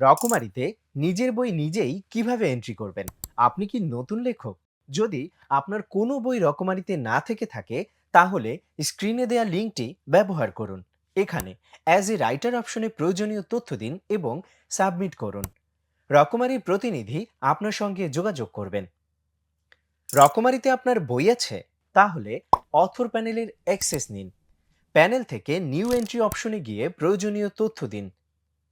রকমারিতে নিজের বই নিজেই কীভাবে এন্ট্রি করবেন? আপনি কি নতুন লেখক? যদি আপনার কোনো বই রকমারিতে না থেকে থাকে, তাহলে স্ক্রিনে দেওয়া লিঙ্কটি ব্যবহার করুন। এখানে অ্যাজ এ রাইটার অপশনে প্রয়োজনীয় তথ্য দিন এবং সাবমিট করুন। রকমারির প্রতিনিধি আপনার সঙ্গে যোগাযোগ করবেন। রকমারিতে আপনার বই আছে, তাহলে অথর প্যানেলের অ্যাক্সেস নিন। প্যানেল থেকে নিউ এন্ট্রি অপশনে গিয়ে প্রয়োজনীয় তথ্য দিন।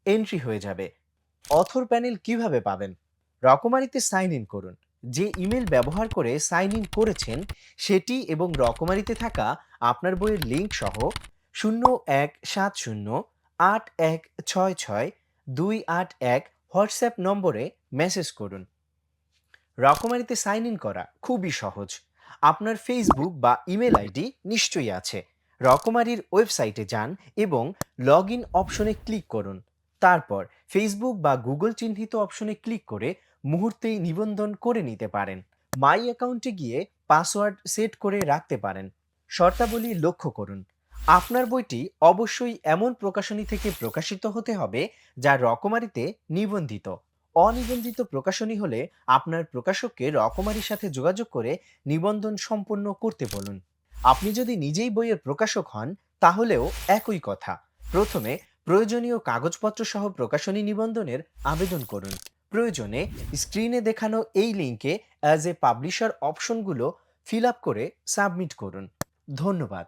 এন্ট্রি হয়ে যাবে। অথর প্যানেল কীভাবে পাবেন? রকমারিতে সাইন ইন করুন। যে ইমেল ব্যবহার করে সাইন ইন করেছেন, সেটি এবং রকমারিতে থাকা আপনার বইয়ের লিঙ্ক সহ শূন্য এক সাত শূন্য আট এক ছয় ছয় দুই আট এক হোয়াটসঅ্যাপ নম্বরে মেসেজ করুন। রকমারিতে সাইন ইন করা খুবই সহজ। আপনার ফেসবুক বা ইমেল আইডি নিশ্চয়ই আছে। রকমারির ওয়েবসাইটে যান এবং লগ ইন অপশনে ক্লিক করুন। তারপর ফেসবুক বা গুগল চিহ্নিত অপশনে ক্লিক করে মুহূর্তেই নিবন্ধন করে নিতে পারেন। মাই অ্যাকাউন্টে গিয়ে পাসওয়ার্ড সেট করে রাখতে পারেন। শর্তাবলী লক্ষ্য করুন। আপনার বইটি অবশ্যই এমন প্রকাশনী থেকে প্রকাশিত হতে হবে যা রকমারিতে নিবন্ধিত। অনিবন্ধিত প্রকাশনী হলে আপনার প্রকাশককে রকমারির সাথে যোগাযোগ করে নিবন্ধন সম্পন্ন করতে বলুন। আপনি যদি নিজেই বইয়ের প্রকাশক হন, তাহলেও একই কথা। প্রথমে প্রয়োজনীয় কাগজপত্র সহ প্রকাশনী নিবন্ধনের আবেদন করুন। প্রয়োজনে স্ক্রিনে দেখানো এই লিঙ্কে অ্যাজ এ পাবলিশার অপশনগুলো ফিল আপ করে সাবমিট করুন। ধন্যবাদ।